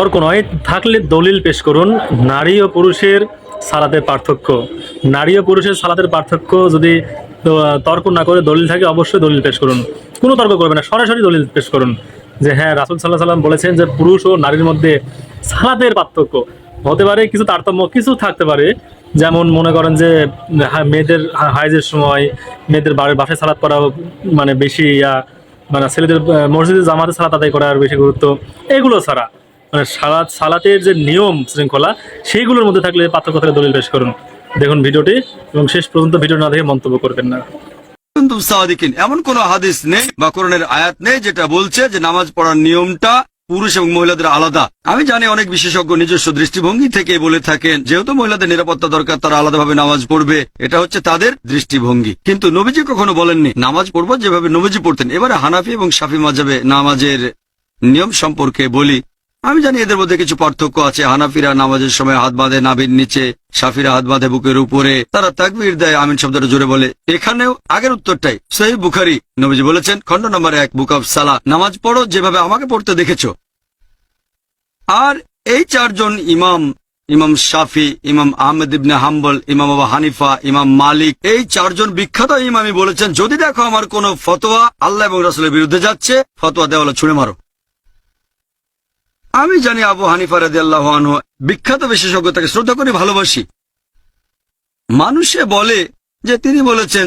তর্ক নয় থাকলে দলিল পেশ করুন, নারী ও পুরুষের সালাতের পার্থক্য। নারী ও পুরুষের সালাতের পার্থক্য যদি তর্ক না করে দলিল থাকে, অবশ্যই দলিল পেশ করুন। কোনো তর্ক করবে না, সরাসরি দলিল পেশ করুন। যে হ্যাঁ রাসুল সাল্লাহ সাল্লাম বলেছেন যে পুরুষ ও নারীর মধ্যে সালাতের পার্থক্য। হতে পারে কিছু তারতম্য, কিছু থাকতে পারে। যেমন মনে করেন যে মেয়েদের হাইজের সময়, মেয়েদের বাড়ির বাসায় সালাত করা মানে বেশি ইয়া মানে ছেলেদের মসজিদে জামাতে সালাত আদায় করার বেশি গুরুত্ব। এগুলো ছাড়া। সালাত সালাতের যে নিয়ম শৃঙ্খলা, সেইগুলোর মধ্যে থাকলে পার্থক্য থেকে দলিল পেশ করুন। দেখুন ভিডিওটি এবং শেষ পর্যন্ত ভিডিও না দেখে মন্তব্য করবেন না। এমন কোন হাদিস নেই বা কোরআনের আয়াত নেই যেটা বলছে যে নামাজ পড়ার নিয়মটা পুরুষ এবং মহিলাদের আলাদা। আমি জানি অনেক বিশেষজ্ঞ নিজস্ব দৃষ্টিভঙ্গি থেকে বলে থাকেন, যেহেতু মহিলাদের নিরাপত্তা দরকার, তারা আলাদাভাবে নামাজ পড়বে। এটা হচ্ছে তাদের দৃষ্টিভঙ্গি। কিন্তু নবীজি কখনো বলেননি, নামাজ পড়ব যেভাবে নবীজি পড়তেন। এবারে হানাফি এবং সাফি মাজাবে নামাজের নিয়ম সম্পর্কে বলি। আমি জানি এদের মধ্যে কিছু পার্থক্য আছে। হানাফিরা নামাজের সময় হাত বাঁধে, নাভির নিচে। সাফিরা হাত বাঁধে বুকের উপরে। তারা তাকবির দেয়, আমিন শব্দটা জোরে বলে। এখানেও আগের উত্তরটাই। সহি বুখারি। নবীজি বলেছেন, খণ্ড নম্বর এক, বুক অফ সালা নামাজ পড়ো যেভাবে আমাকে পড়তে দেখেছ। আর এই চারজন ইমাম ইমাম শাফি, ইমাম আহমেদ ইবনে হাম্বল, ইমাম আবা হানিফা, ইমাম মালিক, এই চারজন বিখ্যাত ইমামই বলেছেন, যদি দেখো আমার কোন ফতোয়া আল্লাহ এবং রাসুলের বিরুদ্ধে যাচ্ছে, ফতোয়া দেওয়ালে ছুঁড়ে মারো। আমি জানি আবু হানিফা রাজি আল্লাহ বিখ্যাত বিশেষজ্ঞ তাকে শ্রদ্ধা করি ভালোবাসি। মানুষে বলে যে তিনি বলেছেন,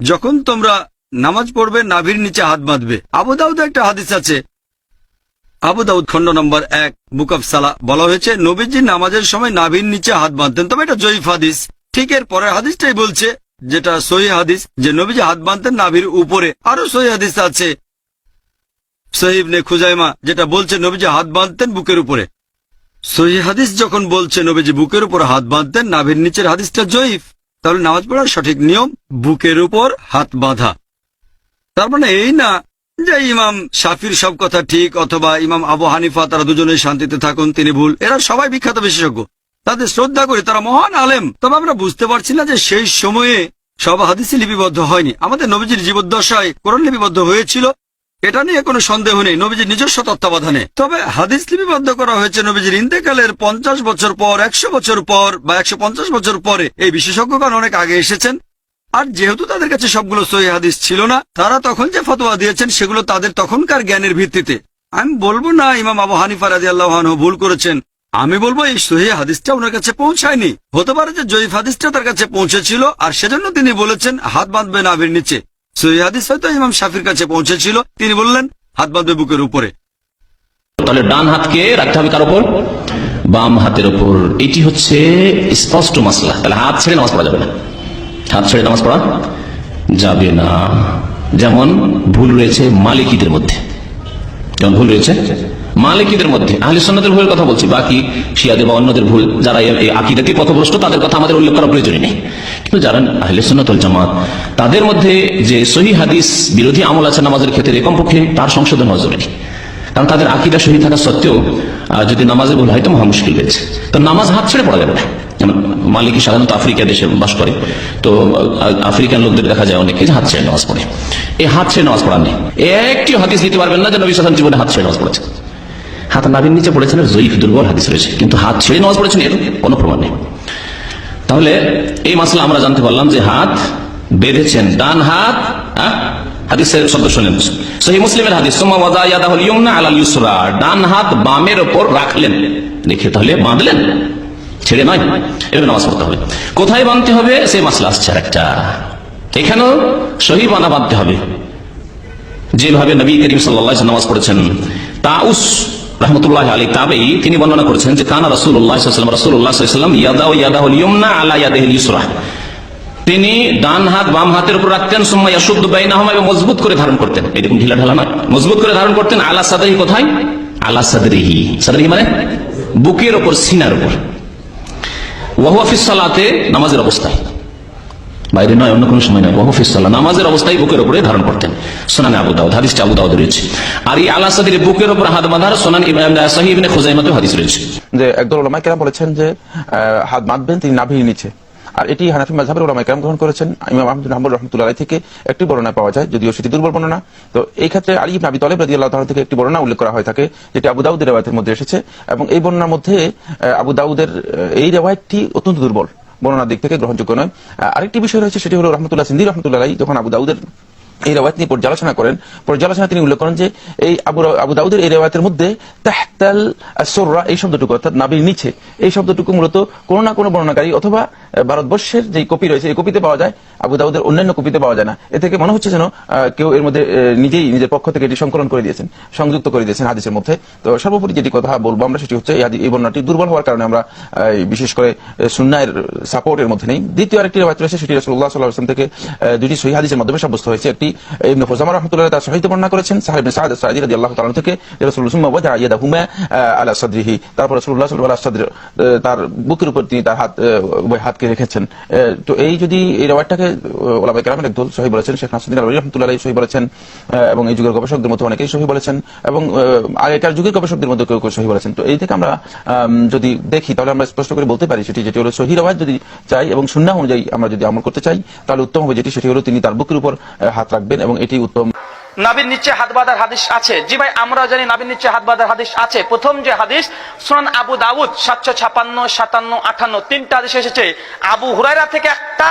যখন তোমরা নামাজ পড়বে, নাভির নিচে হাত বাঁধবে। আবু দাউদ একটা হাদিস আছে। আবু দাউদ খণ্ড নম্বর এক, বুক সালা বলা হয়েছে, নবীজি নামাজের সময় নাভির নিচে হাত বাঁধতেন। তবে এটা জয়ীফ হাদিস। ঠিক এর পরের হাদিসটাই বলছে, যেটা সহি হাদিস, যে নবীজি হাত বাঁধতেন নাভির উপরে। আরও সহি হাদিস আছে সহিব নে খুজাইমা যেটা বলছে নবীজি হাত বাঁধতেন বুকের উপরে। সহি হাদিস যখন বলছে নবীজি বুকের উপর হাত বাঁধতেন, নাভির নিচের হাদিসটা জয়ীফ। তাহলে নামাজ পড়ার সঠিক নিয়ম, বুকের উপর হাত বাঁধা। তার মানে এই না যে ইমাম শাফির সব কথা ঠিক, অথবা ইমাম আবু হানিফা, তারা দুজনেই শান্তিতে থাকুন, তিনি ভুল। এরা সবাই বিখ্যাত বিশেষজ্ঞ। তাদের শ্রদ্ধা করি, তারা মহান আলেম। তবে আমরা বুঝতে পারছি না যে সেই সময়ে সব হাদিসে লিপিবদ্ধ হয়নি। আমাদের নবীজির জীবদ্দশায় কোরআন লিপিবদ্ধ হয়েছিল। এটা নিয়ে কোনো সন্দেহ নেই, নবীজির নিজস্ব তত্ত্বাবধানে। তবে হাদিস লিপিবদ্ধ করা হয়েছে নবীজির ইন্তেকালের পঞ্চাশ বছর পর, একশো বছর পর বা একশো পঞ্চাশ বছর পরে। এই বিশেষজ্ঞগণ অনেক আগে এসেছেন। আর যেহেতু তাদের কাছে সবগুলো সহি হাদিস ছিল না, তারা তখন যে ফতোয়া দিয়েছেন সেগুলো তাদের তখনকার জ্ঞানের ভিত্তিতে। আমি বলব না, ইমাম আবু হানিফা রাজি আল্লাহ ভুল করেছেন। আমি বলব এই সহি হাদিসটা ওনার কাছে পৌঁছায়নি। হতে পারে যে জয়ীফ হাদিসটা তার কাছে পৌঁছেছিল, আর সেজন্য তিনি বলেছেন, হাত বাঁধবে নাভির নিচে। সহি হাদিস হয়তো ইমাম শাফির কাছে পৌঁছেছিল। তিনি বললেন, হাত বাঁধবে বুকের উপরে। তাহলে ডান হাতকে রাখতে হবে কার উপর? বাম হাতের উপর। এটি হচ্ছে স্পষ্ট মাসলা। তাহলে হাত ছেড়ে নামাজ পড়া যাবে না। হাত ছেড়ে নামাজ পড়া যাবে না। যেমন ভুল রয়েছে মালিকীদের মধ্যে। যেমন ভুল রয়েছে মালিকীদের মধ্যে। আহলে সন্ন্যতের ভুলের কথা বলছি। বাকি শিয়াদের বা অন্যদের ভুল, যারা এই- আকিদাকে পথভ্রষ্ট, তাদের কথা আমাদের উল্লেখ করা প্রয়োজনই নেই। কিন্তু যারা আহলে সন্ন্যতুল জামাত, তাদের মধ্যে যে সহি হাদিস বিরোধী আমল আছে নামাজের ক্ষেত্রে কমপক্ষে তার সংশোধন হওয়া জরুরি কারণ তাদের আকিদা সহি থাকা সত্ত্বেও যদি নামাজে ভুল হয় তো মহা মুশকিল রয়েছে তো নামাজ হাত ছেড়ে পড়া যাবে না। মালিকি সাধারণত আফ্রিকা দেশে বাস করে। তো আফ্রিকান লোকদের দেখা যায় অনেকে হাত ছেড়ে নামাজ পড়ে। এই হাত ছেড়ে নামাজ পড়া নেই। একটি হাদিস দিতে পারবেন না যে নবী সাধারণ জীবনে হাত ছেড়ে নামাজ পড়েছে হাত নাবির নিচে পড়েছেন জয়ীফ দুর্বল হাদিস রয়েছে। কিন্তু হাত ছেড়ে নামাজ পড়েছেন এর কোনো প্রমাণ নেই। তাহলে এই মাসলা আমরা জানতে পারলাম যে হাত বেঁধেছেন, ডান হাত? হাদিসের সহি মুসলিমের ডান হাত বামের ওপর রাখলেন। রেখে তাহলে বাঁধলেন, ছেড়ে নয় নামাজ পড়তে হবে। কোথায় বাঁধতে হবে? সেই মাসলা আসছে একটা এখানেও বাঁধতে হবে। যেভাবে নবী করিম সাল্লাহ নামাজ পড়েছেন, তাউস তাবেই তিনি বর্ণনা করেছেন যে তিনি ডান হাত, বাম হাতের উপর রাখতেন, সুম্মা ইয়াসুদ্দ এবং মজবুত করে ধারণ করতেন। এরকম ঢিলা ঢালা মজবুত করে ধারণ করতেন আলা সাদরিহি কোথায়? আলা সাদরিহি। সাদরিহি মানে বুকের ওপর, সিনার উপর। ওয়াহুয়াফিস সালাতে, নামাজের অবস্থায়। বাইরে নয়, অন্য কোনো সময় নয়। ওয়াহুফিসাল্লাহ নামাজের অবস্থায় বুকের উপরে ধারণ করতেন। সোনান আবু দাউদ, হাদিসটা আবু দাউদ রয়েছে। আর এই আলা সাদির বুকের উপর হাত বাঁধার সোনান সাহি ইবনে হাদিস রয়েছে। যে একদল ওলামাই কেরা বলেছেন যে হাত বাঁধবেন, তিনি নাভির নিচে। আর এটি হানাফি মাযহাবের ওলামা কেরাম গ্রহণ করেছেন। ইমাম আহমদ বিন রহমতুল্লাহ থেকে একটি বর্ণনা পাওয়া যায়, যদিও সেটি দুর্বল বর্ণনা। তো এই ক্ষেত্রে আলী ইবনে আবি তালেব রাদিয়াল্লাহু তাআলা থেকে একটি বর্ণনা উল্লেখ করা হয়ে থাকে, যেটি আবু দাউদের রেওয়ায়তের মধ্যে এসেছে। এবং এই বর্ণনার মধ্যে আবু দাউদের এই রেওয়ায়তটি অত্যন্ত দুর্বল। বর্ণনার দিক থেকে গ্রহণযোগ্য নয়। আরেকটি বিষয় রয়েছে, সেটি হলো রহমতুল্লাহ সিন্দি, রহমতুল্লাহ যখন আবু দাউদের এই রেওয়ায়ত নিয়ে পর্যালোচনা করেন পর্যালোচনা তিনি উল্লেখ করেন যে এই আবু আবু দাউদের এই রেওয়ায়তের মধ্যে তাহতাল এই শব্দটুকু, অর্থাৎ নাবির নিচে, এই শব্দটুকু মূলত কোনো না কোনো বর্ণনাকারী অথবা ভারতবর্ষের যে কপি রয়েছে এই কপিতে পাওয়া যায় আবু দাউদের অন্যান্য কপিতে পাওয়া যায় না। এ থেকে মনে হচ্ছে যেন কেউ এর মধ্যে নিজেই নিজের পক্ষ থেকে এটি সংকলন করে দিয়েছেন সংযুক্ত করে দিয়েছেন হাদিসের মধ্যে। তো সর্বোপরি যেটি কথা বলব আমরা সেটি হচ্ছে এই বর্ণনাটি দুর্বল হওয়ার কারণে আমরা বিশেষ করে আহ, সুন্নাহের সাপোর্টের মধ্যে নেই। দ্বিতীয় আরেকটি রেওয়ায়ত রয়েছে সেটি রাসূলুল্লাহ সাল্লাল্লাহু আলাইহি ওয়াসাল্লাম থেকে দুটি সহিহ হাদিসের মাধ্যমে সাব্যস্ত হয়েছে। একটি ইবনে খুজামা রাহমাতুল্লাহ তার সহিত বর্ণনা করেছেন সাহেব ইবনে সাদ সাঈদী রাদিয়াল্লাহু তাআলা থেকে সাল্লাল্লাহু আলাইহি ওয়াসাল্লাম ইয়াদাহুমা আহ, আলা সাদরিহি। তারপর রাসূলুল্লাহ সাল্লাল্লাহু আলাইহি তার বুকের উপর তিনি তার হাত আহ, হাতকে রেখেছেন। তো এই যদি এই রেওয়ায়তটাকে আহ, ওলামায়ে কেরামের একদল সহি বলেছেন শেখ নাসিরুদ্দিন আলবী রহমাতুল্লাহ সহি বলেছেন এবং এই যুগের গবেষকদের মধ্যে অনেকেই সহি বলেছেন এবং আগেকার যুগের গবেষকদের মধ্যে কেউ কেউ সহি বলেছেন। তো এই থেকে আমরা যদি দেখি তাহলে আমরা স্পষ্ট করে বলতে পারি সেটি যেটি হলো সহি রেওয়ায়ত যদি চাই এবং শূন্য অনুযায়ী আমরা যদি আমল করতে চাই তাহলে উত্তম হবে যেটি সেটি হলো তিনি তার বুকের উপর হাত রাখবেন এবং এটি উত্তম। নাবির নিচে হাত বাঁধার হাদিস আছে। জি ভাই, আমরা জানি নাবির নিচে হাত বাঁধার হাদিস আছে। প্রথম যে হাদিস, সুনান আবু দাউদ, সাতশো ছাপান্ন, সাতান্ন, আঠান্ন, তিনটা হাদিস এসেছে। আবু হুরাইরা থেকে একটা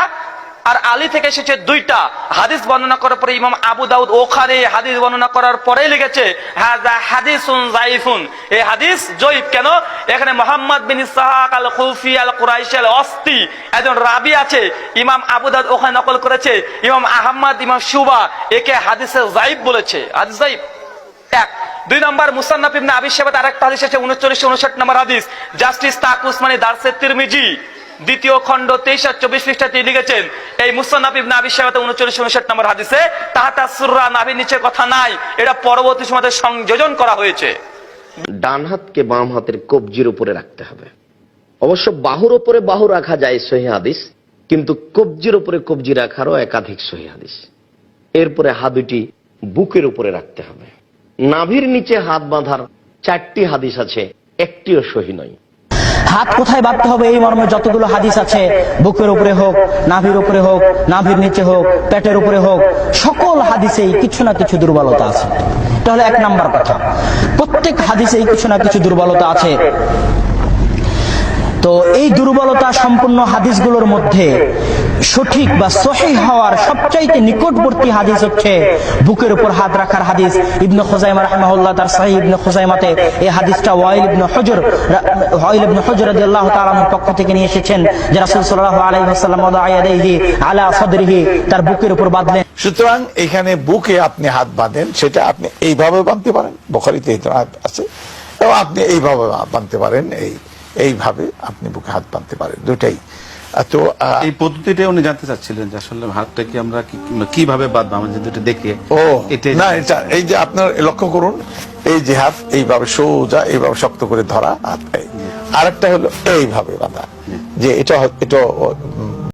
আর আলী থেকে এসেছে দুইটা। হাদিস বর্ণনা করার পরে ইমাম আবু দাউদ ওখানে হাদিস বর্ণনা করার পরেই লিখেছে হাজা হাদিসুন জাইফুন এই হাদিস জয়ীফ কেন? এখানে মোহাম্মদ বিন ইসহাক আল খুফি আল কুরাইশ আল অস্তি একজন রাবি আছে। ইমাম আবু দাউদ ওখানে নকল করেছে। ইমাম আহমদ, ইমাম সুবা একে হাদিসে জাইফ বলেছে। হাদিস জাইফ এক। দুই নম্বর, মুসান্নাফ ইবনে আবি শাইবাত আরেকটা হাদিস আছে 39 59 নম্বর হাদিস। জাস্টিস তাক উসমানী দারসে তিরমিজি। দ্বিতীয় খণ্ড 23 আর 24 পৃষ্ঠা তিনি লিখেছেন, এই মুসান্নাফ ইবনে আবি 39 59 নম্বর হাদিসে, তাহাতা সুররা নাভির নিচে কথা নাই, এটা পরবর্তী সময়তে সংযোজন করা হয়েছে। ডান হাতকে বাম হাতের কবজির উপরে রাখতে হবে। অবশ্য বাহুর উপরে বাহু রাখা যায় সহি হাদিস, কিন্তু কবজির উপরে কবজি রাখারও একাধিক সহি হাদিস। এরপরে হাত দুটি বুকের উপরে রাখতে হবে। নাভির নিচে হাত বাঁধার চারটি হাদিস আছে, একটিও সহি নয়। হাত কোথায় বাঁধতে হবে এই মর্মে যতগুলো হাদিস আছে, বুকের উপরে হোক, নাভির উপরে হোক, নাভির নিচে হোক, পেটের উপরে হোক, সকল হাদিসেই কিছু না কিছু দুর্বলতা আছে। তাহলে হলো এক নাম্বার কথা। প্রত্যেক হাদিসেই কিছু না কিছু দুর্বলতা আছে। তো এই দুর্বলতা সম্পূর্ণ হাদিসগুলোর মধ্যে সঠিক বা সহি হওয়ার সবচাইতে নিকটবর্তী হাদিস হচ্ছে বুকের উপর হাত রাখার হাদিস। ইবনে খুজাইমা রাহিমাহুল্লাহ তার সহি ইবনে খুজাইমাতে এই হাদিসটা ওয়াইল ইবনে হুজর, ওয়াইল ইবনে হুজর রাদিয়াল্লাহু তাআলা আনহুর পক্ষ থেকে নিয়ে এসেছেন, যে রাসূল সাল্লাল্লাহু আলাইহি ওয়াসাল্লাম ওয়াদা ইয়াদাইহি আলা সাদরিহি তার বুকের উপর বাঁধলেন। সুতরাং এখানে বুকে আপনি হাত বাঁধেন, সেটা আপনি এইভাবে বাঁধতে পারেন, বখারিতে আছে এবং আপনি এইভাবে বাঁধতে পারেন এই এইভাবে আপনি বুকে হাত বাঁধতে পারেন দুটাই তো এই পদ্ধতিটা উনি জানতে চাচ্ছিলেন যে আসলে হাতটা কি আমরা কীভাবে বাঁধবো? আমরা যদি এটা দেখে ও না এটা এই যে আপনার লক্ষ্য করুন এই যে হাত এইভাবে সোজা এইভাবে শক্ত করে ধরা হাত। আরেকটা হলো এইভাবে বাঁধা যে এটা এটা